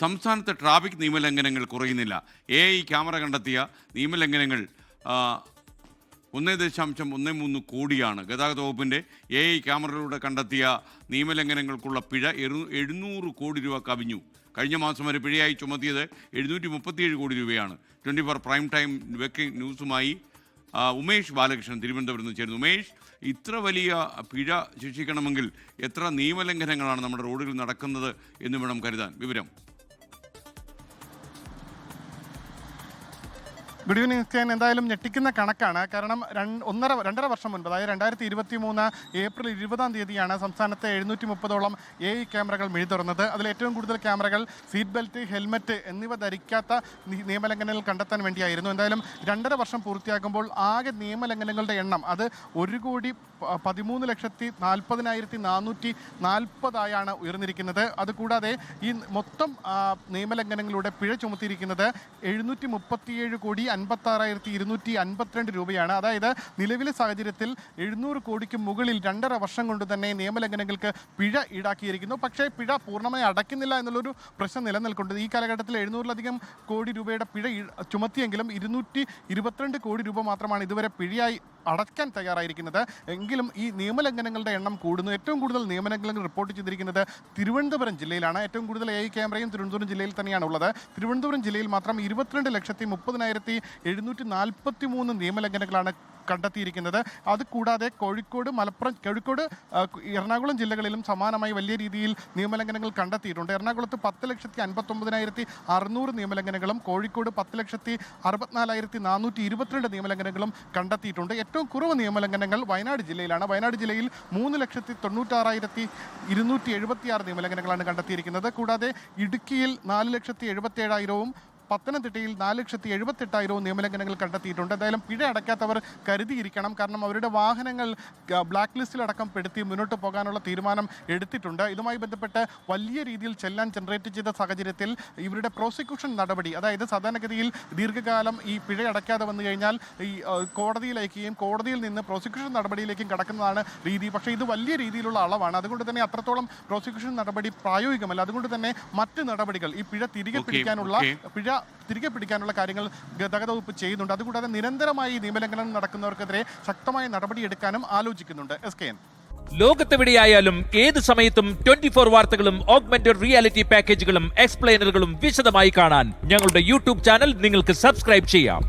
സംസ്ഥാനത്തെ ട്രാഫിക് നിയമലംഘനങ്ങൾ കുറയുന്നില്ല. എ ഐ ക്യാമറ കണ്ടെത്തിയ നിയമലംഘനങ്ങൾ ഒന്നേ ദശാംശം ഒന്ന് മൂന്ന് കോടിയാണ്. ഗതാഗത വകുപ്പിന്റെ എ ഐ ക്യാമറയിലൂടെ കണ്ടെത്തിയ നിയമലംഘനങ്ങൾക്കുള്ള പിഴ എറു- എഴുന്നൂറ് കോടി രൂപ കവിഞ്ഞു. കഴിഞ്ഞ മാസം വരെ പിഴയായി ചുമത്തിയത് എഴുന്നൂറ്റി മുപ്പത്തിയേഴ് കോടി രൂപയാണ്. ട്വന്റി ഫോർ പ്രൈം ടൈം വെക്കിംഗ് ന്യൂസുമായി ഉമേഷ് ബാലകൃഷ്ണൻ തിരുവനന്തപുരത്ത് നിന്ന് ചേരുന്നു. ഉമേഷ് ഇത്ര വലിയ പിഴ ശിക്ഷിക്കണമെങ്കിൽ എത്ര നിയമലംഘനങ്ങളാണ് നമ്മുടെ റോഡുകളിൽ നടക്കുന്നത് എന്ന് വേണം കരുതാൻ. വിവരം ഗുഡ് ഈവനിങ് ക്രിസ്ത്യൻ എന്തായാലും ഞെട്ടിക്കുന്ന കണക്കാണ്. കാരണം ഒന്നര രണ്ടര വർഷം മുൻപ് അതായത് രണ്ടായിരത്തി ഇരുപത്തി മൂന്ന് ഏപ്രിൽ ഇരുപതാം തീയതിയാണ് സംസ്ഥാനത്തെ എഴുന്നൂറ്റി മുപ്പതോളം എ ഐ ക്യാമറകൾ മിഴി തുറന്നത്. അതിൽ ഏറ്റവും കൂടുതൽ ക്യാമറകൾ സീറ്റ് ബെൽറ്റ് ഹെൽമറ്റ് എന്നിവ ധരിക്കാത്ത നിയമലംഘനങ്ങൾ കണ്ടെത്താൻ വേണ്ടിയായിരുന്നു. എന്തായാലും രണ്ടര വർഷം പൂർത്തിയാകുമ്പോൾ ആകെ നിയമലംഘനങ്ങളുടെ എണ്ണം അത് ഒരു കോടി പതിമൂന്ന് ലക്ഷത്തി നാൽപ്പതിനായിരത്തി നാനൂറ്റി നാൽപ്പതായാണ് ഉയർന്നിരിക്കുന്നത്. അതുകൂടാതെ ഈ മൊത്തം നിയമലംഘനങ്ങളുടെ പിഴ ചുമത്തിയിരിക്കുന്നത് എഴുന്നൂറ്റി മുപ്പത്തിയേഴ് കോടി അൻപത്താറായിരത്തി ഇരുന്നൂറ്റി അൻപത്തിരണ്ട് രൂപയാണ്. അതായത് നിലവിലെ സാഹചര്യത്തിൽ എഴുന്നൂറ് കോടിക്ക് മുകളിൽ രണ്ടര വർഷം കൊണ്ട് തന്നെ നിയമലംഘനങ്ങൾക്ക് പിഴ ഈടാക്കിയിരിക്കുന്നു. പക്ഷേ പിഴ പൂർണമായി അടയ്ക്കുന്നില്ല എന്നുള്ളൊരു പ്രശ്നം നിലനിൽക്കുന്നുണ്ട്. ഈ കാലഘട്ടത്തിൽ എഴുന്നൂറിലധികം കോടി രൂപയുടെ പിഴ ചുമത്തിയെങ്കിലും ഇരുന്നൂറ്റി കോടി രൂപ മാത്രമാണ് ഇതുവരെ പിഴയായി അടയ്ക്കാൻ തയ്യാറായിരിക്കുന്നത്. എങ്കിലും ഈ നിയമലംഘനങ്ങളുടെ എണ്ണം കൂടുന്നു. ഏറ്റവും കൂടുതൽ നിയമലംഘനങ്ങൾ റിപ്പോർട്ട് ചെയ്തിരിക്കുന്നത് തിരുവനന്തപുരം ജില്ലയിലാണ്. ഏറ്റവും കൂടുതൽ എ ക്യാമറയും തിരുവനന്തപുരം ജില്ലയിൽ തന്നെയാണ് ഉള്ളത്. തിരുവനന്തപുരം ജില്ലയിൽ മാത്രം ഇരുപത്തിരണ്ട് ലക്ഷത്തി മുപ്പതിനായിരത്തി എഴുന്നൂറ്റി നാൽപ്പത്തി മൂന്ന് നിയമലംഘനങ്ങളാണ് കണ്ടെത്തിയിരിക്കുന്നത്. അത് കൂടാതെ കോഴിക്കോട് മലപ്പുറം കോഴിക്കോട് എറണാകുളം ജില്ലകളിലും സമാനമായി വലിയ രീതിയിൽ നിയമലംഘനങ്ങൾ കണ്ടെത്തിയിട്ടുണ്ട്. എറണാകുളത്ത് പത്ത് ലക്ഷത്തി അൻപത്തൊമ്പതിനായിരത്തി അറുന്നൂറ് നിയമലംഘനങ്ങളും കോഴിക്കോട് പത്ത് ലക്ഷത്തി അറുപത്തിനാലായിരത്തി നാനൂറ്റി ഇരുപത്തിരണ്ട് നിയമലംഘനങ്ങളും കണ്ടെത്തിയിട്ടുണ്ട്. ഏറ്റവും കുറവ് നിയമലംഘനങ്ങൾ വയനാട് ജില്ലയിലാണ്. വയനാട് ജില്ലയിൽ മൂന്ന് ലക്ഷത്തി തൊണ്ണൂറ്റാറായിരത്തി ഇരുന്നൂറ്റി എഴുപത്തിയാറ് നിയമലംഘനങ്ങളാണ് കണ്ടെത്തിയിരിക്കുന്നത്. കൂടാതെ ഇടുക്കിയിൽ നാല് ലക്ഷത്തി എഴുപത്തേഴായിരവും പത്തനംതിട്ടയിൽ നാല് ലക്ഷത്തി എഴുപത്തെട്ടായിരവും നിയമലംഘനങ്ങൾ കണ്ടെത്തിയിട്ടുണ്ട്. എന്തായാലും പിഴ അടയ്ക്കാത്തവർ കരുതിയിരിക്കണം. കാരണം അവരുടെ വാഹനങ്ങൾ ബ്ലാക്ക് ലിസ്റ്റിലടക്കം പെടുത്തി മുന്നോട്ട് പോകാനുള്ള തീരുമാനം എടുത്തിട്ടുണ്ട്. ഇതുമായി ബന്ധപ്പെട്ട് വലിയ രീതിയിൽ ചെല്ലാൻ ജനറേറ്റ് ചെയ്ത സാഹചര്യത്തിൽ ഇവരുടെ പ്രോസിക്യൂഷൻ നടപടി അതായത് സാധാരണഗതിയിൽ ദീർഘകാലം ഈ പിഴ അടയ്ക്കാതെ വന്നു കഴിഞ്ഞാൽ ഈ കോടതിയിലേക്കും കോടതിയിൽ അയക്കുകയും കോടതിയിൽ നിന്ന് പ്രോസിക്യൂഷൻ നടപടിയിലേക്കും കടക്കുന്നതാണ് രീതി. പക്ഷേ ഇത് വലിയ രീതിയിലുള്ള അളവാണ്. അതുകൊണ്ട് തന്നെ അത്രത്തോളം പ്രോസിക്യൂഷൻ നടപടി പ്രായോഗികമല്ല. അതുകൊണ്ട് തന്നെ മറ്റ് നടപടികൾ ഈ പിഴ തിരികെ പിടിക്കാനുള്ള പിഴ തിരികെ പിടിക്കാനുള്ള കാര്യങ്ങൾ ഗതാഗത വകുപ്പ് ചെയ്യുന്നുണ്ട്. അതുകൂടാതെ നിരന്തരമായി നിയമലംഘനം നടക്കുന്നവർക്കെതിരെ ശക്തമായ നടപടിയെടുക്കാനും ആലോചിക്കുന്നുണ്ട്. S K N. ലോകത്തെവിടെയായാലും ഏത് സമയത്തും ട്വന്റി ഫോർ വാർത്തകളും ഓഗ്മെന്റഡ് റിയാലിറ്റി പാക്കേജുകളും എക്സ്പ്ലെയിനറുകളും വിശദമായി കാണാൻ ഞങ്ങളുടെ യൂട്യൂബ് ചാനൽ നിങ്ങൾക്ക് സബ്സ്ക്രൈബ് ചെയ്യാം.